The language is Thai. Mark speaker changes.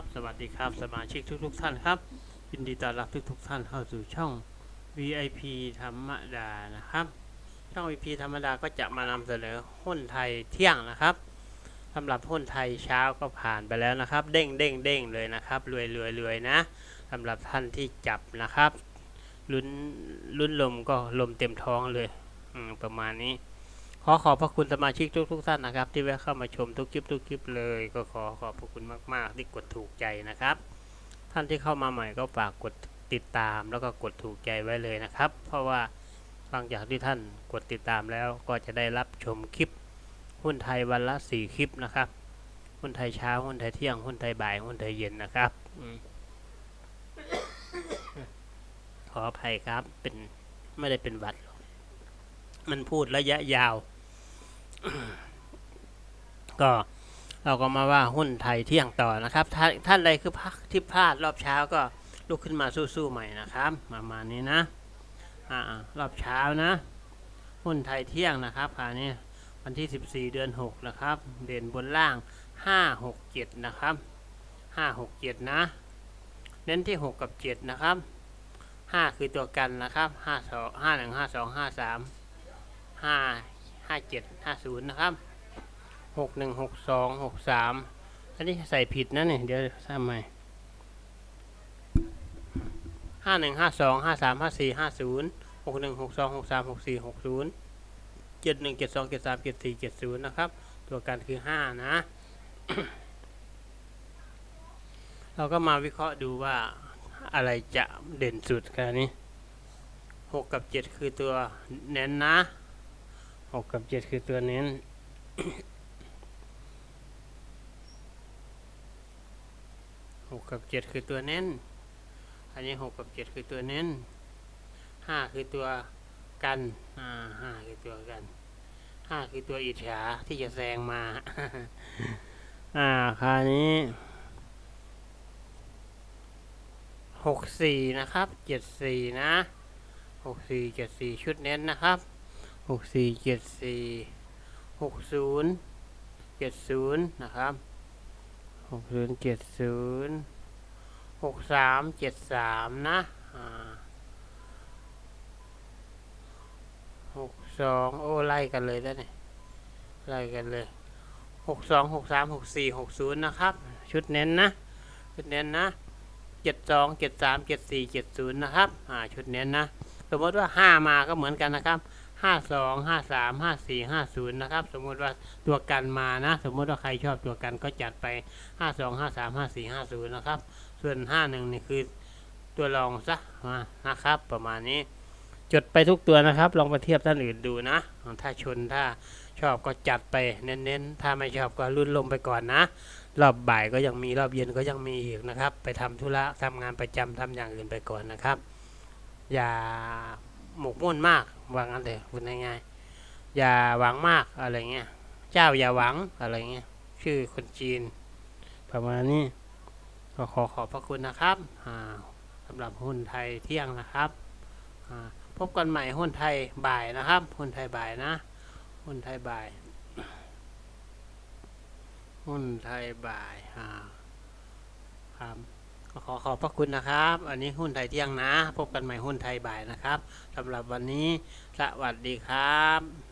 Speaker 1: บ สวัสดีครับ สมาชิกทุก ๆ ท่านครับยินดีต้อนรับทุก ๆ ท่านเข้าสู่ช่อง VIP ธรรมดานะครับ ช่อง VIP ธรรมดาก็จะมานำเสนอหุ้นไทยเที่ยงนะครับสำหรับหุ้นไทยเช้าก็ผ่านไปแล้วนะครับ เด้งเด้งเด้งเลยนะครับรวยรวยรวยนะสำหรับท่านที่จับนะครับลุ้นลุ้นลมก็ลมเต็มท้องเลยอืประมาณนี้ ขอขอบพระคุณสมาชิกทุกทุกท่านนะครับ ที่แวะเข้ามาชมทุกคลิปทุกคลิปเลย ก็ขอขอบพระคุณมาก ๆ ที่กดถูกใจนะครับ ท่านที่เข้ามาใหม่ก็ฝากกดติดตามแล้วก็กดถูกใจไว้เลยนะครับ เพราะว่าหลังจากที่ท่านกดติดตามแล้วก็จะได้รับชมคลิปหุ้นไทยวันละสี่คลิปนะครับ หุ้นไทยเช้าหุ้นไทยเที่ยงหุ้นไทยบ่ายหุ้นไทยเย็นนะครับขออภัยครับเป็นไม่ได้เป็นวัด มันพูดระยะยาว ก็เราก็มาว่าหุ้นไทยเที่ยงต่อนะครับ ท่านท่านใดคือพักที่พลาดรอบเช้าก็ลุกขึ้นมาสู้ๆใหม่นะครับประมาณนี้นะอ่ารอบเช้านะ หุ้นไทยเที่ยงนะครับคราวนี้วันที่ 14 เดือน 6 นะครับ เด่นบนล่าง 5 6 7 นะครับ 5 6 7 นะ เน้นที่ 6 กับ 7 นะครับ 5 คือตัวกันนะครับ 5 2 5 1 5 2 5 3ห้า ห้าเจ็ดห้าศูนย์นะครับหกหนึ่งหกสองหกสามอันนี้ใส่ผิดนะเนี่ยเดี๋ยวทำใหม่ห้าหนึ่งห้าสองห้าสามห้าสี่ห้าศูนย์หกหนึ่งหกสองหกสามหกสี่หกศูนย์เจ็ดหนึ่งเจ็ดสองเจ็ดสามเจ็ดสี่เจ็ดศูนย์นะครับ ตัวกันคือห้านะ เราก็มาวิเคราะห์ดูว่าอะไรจะเด่นสุดกันนี้หกกับเจ็ดคือตัวเน้นนะ หกกับเจ็ดคือตัวเน้น หกกับเจ็ดคือตัวเน้น อันนี้หกกับเจ็ดคือตัวเน้นห้าคือตัวกันอ่าห้าคือตัวกันห้าคือตัวอิจฉาที่จะแซงมา อ่าคราวนี้หกสี่นะครับเจ็ดสี่นะหกสี่เจ็ดสี่ชุดเน้นนะครับ หกสี่เจ็ดสี่หกศูนย์เจ็ดศูนย์นะครับหกศูนย์เจ็ดศูนย์หกสามเจ็ดสามนะหกสองโอ้ไล่กันเลยแล้เนี่ยไล่กันเลยหกสองหกสามหกสี่หกศูนย์นะครับ ชุดเน้นนะชุดเน้นนะเจ็ดสองเจ็ดสามเจ็ดสี่เจ็ดศูนย์นะครับอ่าชุดเน้นนะ สมมติว่าห้ามาก็เหมือนกันนะครับ ห้าสองห้าสามห้าสี่ห้าศูนย์นะครับ สมมุติว่าตัวกันมานะ สมมุติว่าใครชอบตัวกันก็จัดไปห้าสองห้าสามห้าสี่ห้าศูนย์นะครับ ส่วนห้าหนึ่งนี่คือตัวรองซะนะครับ ประมาณนี้จดไปทุกตัวนะครับ ลองไปเทียบท่านอื่นดูนะ ถ้าชนถ้าชอบก็จัดไปเน้นๆ ถ้าไม่ชอบก็รุ่นลงไปก่อนนะ รอบบ่ายก็ยังมีรอบเย็นก็ยังมีอีกนะครับ ไปทำธุระทำงานประจำทำอย่างอื่นไปก่อนนะครับ อย่า หมกมุ่นมากวางงั้นเลยพูดง่ายๆอย่าหวังมากอะไรเงี้ยเจ้าอย่าหวังอะไรเงี้ยชื่อคนจีน ประมาณนี้ก็ขอขอบพระคุณนะครับสำหรับหุ้นไทยเที่ยงนะครับพบกันใหม่หุ้นไทยบ่ายนะครับหุ้นไทยบ่ายนะหุ้นไทยบ่ายหุ้นไทยบ่ายอ่าครับ ขอขอบพระคุณนะครับ อันนี้หุ้นไทยเที่ยงนะ พบกันใหม่หุ้นไทยบ่ายนะครับสำหรับวันนี้ สวัสดีครับ